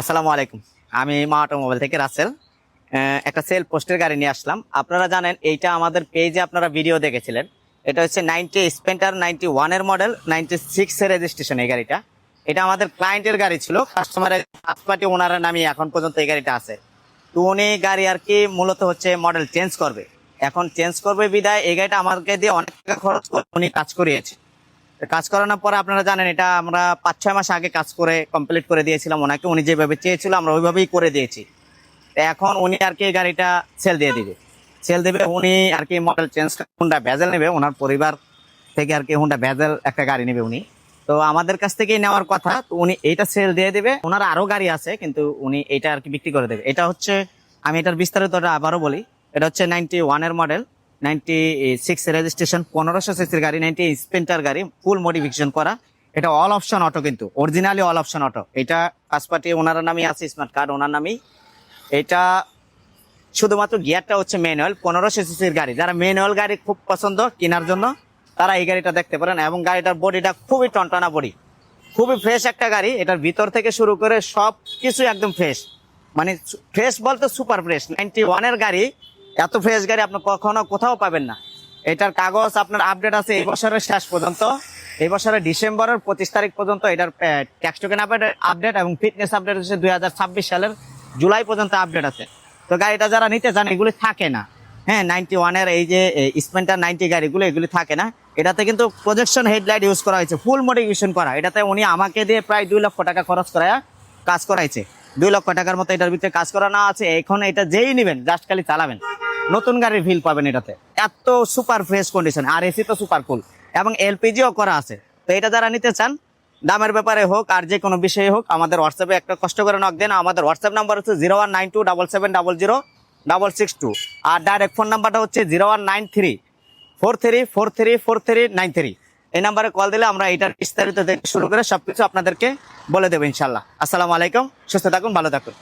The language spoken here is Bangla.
আসসালামু আলাইকুম। আমি মা অটোমোবাইল থেকে রাসেল। একটা সেল পোস্টের গাড়ি নিয়ে আসলাম। আপনারা জানেন, এইটা আমাদের পেজে আপনারা ভিডিও দেখেছিলেন। এটা হচ্ছে নাইনটি স্পেন্টার, নাইনটি ওয়ানের মডেল, নাইনটি সিক্সের রেজিস্ট্রেশন এই গাড়িটা। এটা আমাদের ক্লায়েন্টের গাড়ি ছিল। কাস্টমারের ফার্স্ট পার্টি ওনারের নামে এখন পর্যন্ত এই গাড়িটা আছে। তো উনি গাড়ি আর কি মূলত হচ্ছে মডেল চেঞ্জ করবে। এখন চেঞ্জ করবে বিদায় এই গাড়িটা আমাকে দিয়ে অনেক টাকা খরচ করে উনি কাজ করিয়েছে কাজ করানোর পরে আপনারা জানেন, এটা আমরা পাঁচ, ছয় মাস আগে কাজ করে কমপ্লিট করে দিয়েছিলাম ওনাকে। উনি যেভাবে চেয়েছিল, আমরা ওইভাবেই করে দিয়েছি। এখন উনি আর কি গাড়িটা সেল দিয়ে দিবে। সেল দেবে, উনি আর কি মডেল চেঞ্জ হুন্ডা ভেজেল নেবে, ওনার পরিবার থেকে আর কি হুন্ডা ভেজেল একটা গাড়ি নেবে উনি। তো আমাদের কাছ থেকেই নেওয়ার কথা, তো উনি এইটা সেল দিয়ে দেবে। ওনার আরও গাড়ি আছে, কিন্তু উনি এটা আর কি বিক্রি করে দেবে। এটা হচ্ছে, আমি এটার বিস্তারিতটা আবারও বলি। এটা হচ্ছে নাইনটি ওয়ানের মডেল নাইনটি সিক্স রেজিস্ট্রেশন পনেরোশো সিসির গাড়ি নাইনটি স্পেন্টার গাড়ি ফুল মডিফিকেশন করা। এটা অল অপশন অটো কিন্তু অরিজিনালি অল অপশন অটো এটা ফার্স্ট পার্টি ওনার নামই আছে স্মার্ট কার্ড ওনার নামই। এটা শুধুমাত্র গিয়ারটা হচ্ছে ম্যানুয়াল পনেরোশো সিসির গাড়ি। যারা ম্যানুয়াল গাড়ি খুব পছন্দ কেনার জন্য, তারা এই গাড়িটা দেখতে পারেন। এবং গাড়িটার বডিটা খুবই টনটনা বডি খুবই ফ্রেশ একটা গাড়ি। এটার ভিতর থেকে শুরু করে সব কিছু একদম ফ্রেশ মানে ফ্রেশ বলতে সুপার ফ্রেশ নাইনটি ওয়ানের গাড়ি এত ফ্রেশ গাড়ি আপনি কখনো কোথাও পাবেন না। এটার কাগজ আপনার আপডেট আছে এই বছরের শেষ পর্যন্ত। এই বছরের ডিসেম্বরের পঁচিশ তারিখ পর্যন্ত এটার ট্যাক্স টোকেন আপডেট এবং ফিটনেস আপডেট হচ্ছে দুই সালের জুলাই পর্যন্ত আপডেট আছে। তো গাড়িটা যারা নিতে চান, এগুলি থাকে না। হ্যাঁ নাইনটি ওয়ানের এই যে স্পেন্টার নাইনটি গাড়িগুলো, এগুলি থাকে না। এটাতে কিন্তু প্রজেকশন হেডলাইট ইউজ করা হয়েছে ফুল মডিফিকেশন করা। এটাতে উনি আমাকে দিয়ে প্রায় দুই লক্ষ টাকা খরচ করা কাজ করাইছে। দুই লক্ষ টাকার মতো এটার ভিতরে কাজ করানো আছে। এখন এটা যেই নেবেন জাস্ট খালি চালাবেন। নতুন গাড়ির ফিল পাবেন এটাতে। এত সুপার ফ্রেশ কন্ডিশন আর এসি তো সুপার কুল এবং এলপিজিও করা আছে। তো এটা যারা নিতে চান, দামের ব্যাপারে হোক আর যে কোনো বিষয়ে হোক, আমাদের হোয়াটসঅ্যাপে একটা কষ্ট করে নক দেন। আমাদের হোয়াটসঅ্যাপ নাম্বার হচ্ছে zero one nine two double seven double zero double six two আর ডাইরেক্ট ফোন নাম্বারটা হচ্ছে zero one nine three four three four three four three nine three এই নাম্বারে কল দিলে আমরা এটার বিস্তারিত দেখে শুরু করে সবকিছু আপনাদেরকে বলে দেবো ইনশাল্লাহ। আসসালামু আলাইকুম, সুস্থ থাকুন, ভালো থাকুন।